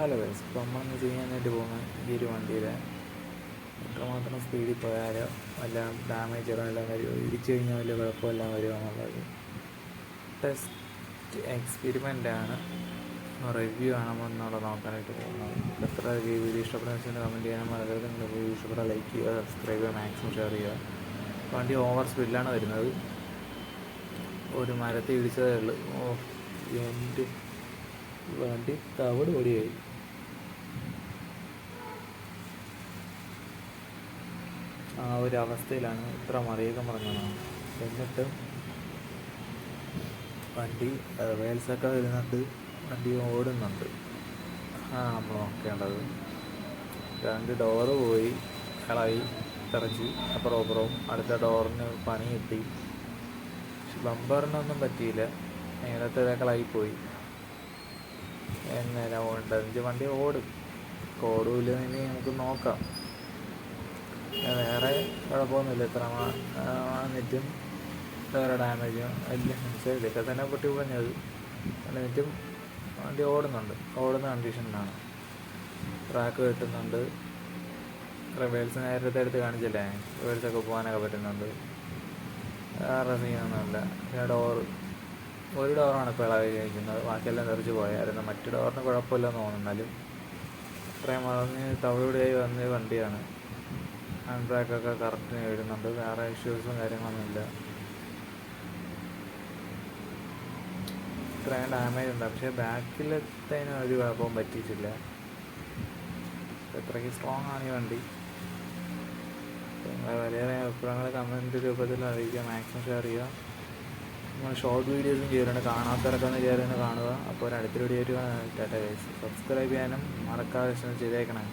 Hello guys ഇപ്പോൾ നമ്മളിന്ന് ചെയ്യാനായിട്ട് പോകുന്ന ഈ ഒരു വണ്ടിയിൽ എത്രമാത്രം സ്പീഡിൽ പോയാലോ വല്ല ഡാമേജോ എല്ലാം വരുമോ ഇടിച്ചു കഴിഞ്ഞാൽ വലിയ കുഴപ്പമെല്ലാം വരുമോ എന്നുള്ളത്. ടെസ്റ്റ് എക്സ്പെരിമെന്റാണ് ആണ്. റിവ്യൂ ആണെന്നുള്ളത് നോക്കാനായിട്ട് പോകുന്നത്. എത്ര വീഡിയോ ഇഷ്ടപ്പെടുന്ന വെച്ചാൽ കമന്റ് ചെയ്യാൻ മറക്കരുത്. നിങ്ങൾ വീഡിയോ ഇഷ്ടപ്പെടാൻ ലൈക്ക് ചെയ്യുക സബ്സ്ക്രൈബ് ചെയ്യുക മാക്സിമം ഷെയർ ചെയ്യുക. വണ്ടി ഓവർ സ്പീഡിലാണ് വരുന്നത്. ഒരു മരത്തിൽ ഇടിച്ചതേ ഉള്ളൂ. ഓ എന്റെ വണ്ടി തവിട് പൊടിയായി. ആ ഒരു അവസ്ഥയിലാണ് ഇത്ര മറിയൊക്കെ മറങ്ങുന്നത് എന്നിട്ട് വണ്ടി വേൽസൊക്കെ വരുന്നുണ്ട്. വണ്ടി ഓടുന്നുണ്ട്. ആ നമ്മൾ നോക്കേണ്ടത്. രണ്ട് ഡോറ് പോയി കളായി തെറച്ചു അപ്പുറം അപ്പുറവും അടുത്ത ഡോറിന് പണി കിട്ടി. ബമ്പറിനൊന്നും പറ്റിയില്ല. നേരത്തെ പോയി. എങ്ങനെ ഓടേണ്ടത് വണ്ടി ഓടും. കോടൂല്ലെന്ന് നമുക്ക് നോക്കാം. വേറെ കുഴപ്പമൊന്നുമില്ല. ഇത്ര നെറ്റും വേറെ ഡാമേജും എല്ലാം പക്ഷേ ഇതൊക്കെ തന്നെ പൊട്ടി പറഞ്ഞത് നെറ്റും വണ്ടി ഓടുന്നുണ്ട്. ഓടുന്ന കണ്ടീഷനിലാണ്. ട്രാക്ക് കിട്ടുന്നുണ്ട് റിവേഴ്സ് നേരത്തെ എടുത്ത് കാണിച്ചില്ലേ? റിവേഴ്സൊക്കെ പോകാനൊക്കെ പറ്റുന്നുണ്ട്. വേറെ സീനൊന്നുമില്ല പിന്നെ ഡോറ് ഒരു ഡോറാണ് ഇപ്പോൾ ഇളവ് കഴിക്കുന്നത് ബാക്കിയെല്ലാം തെറിച്ച് പോയായിരുന്നു. മറ്റു ഡോറിന് കുഴപ്പമില്ലെന്ന് തോന്നുന്നാലും ഇത്രയും വളർന്ന് തവിടെയായി വന്ന വണ്ടിയാണ്. ഹാൻഡ് ബ്രേക്കൊക്കെ കറക്റ്റിന് എഴുതുന്നുണ്ട് വേറെ ഇഷ്യൂസും കാര്യങ്ങളൊന്നുമില്ല ഇത്രയും ഡാമേജ് ഉണ്ട്. പക്ഷേ ബാക്കിലെത്തതിന് ഒരു കുഴപ്പവും പറ്റിയിട്ടില്ല. എത്രയ്ക്ക് സ്ട്രോങ് ആണ് ഈ വണ്ടി. നിങ്ങളെ വലിയ അഭിപ്രായങ്ങൾ കമന്റ് രൂപത്തിൽ അറിയിക്കുക. മാക്സിമം ഷെയർ ചെയ്യുക. നമ്മൾ ഷോർട്ട് വീഡിയോസും ചെയ്യാറുണ്ട് കാണാത്തവരൊക്കെ ഒന്ന് ഒന്ന് കാണുക. അപ്പോൾ ഒരു അടുത്തൊരു വീഡിയോ ആയിട്ട് ടാറ്റ സബ്സ്ക്രൈബ് ചെയ്യാനും മറക്കാതെ ചെയ്തേക്കണേ.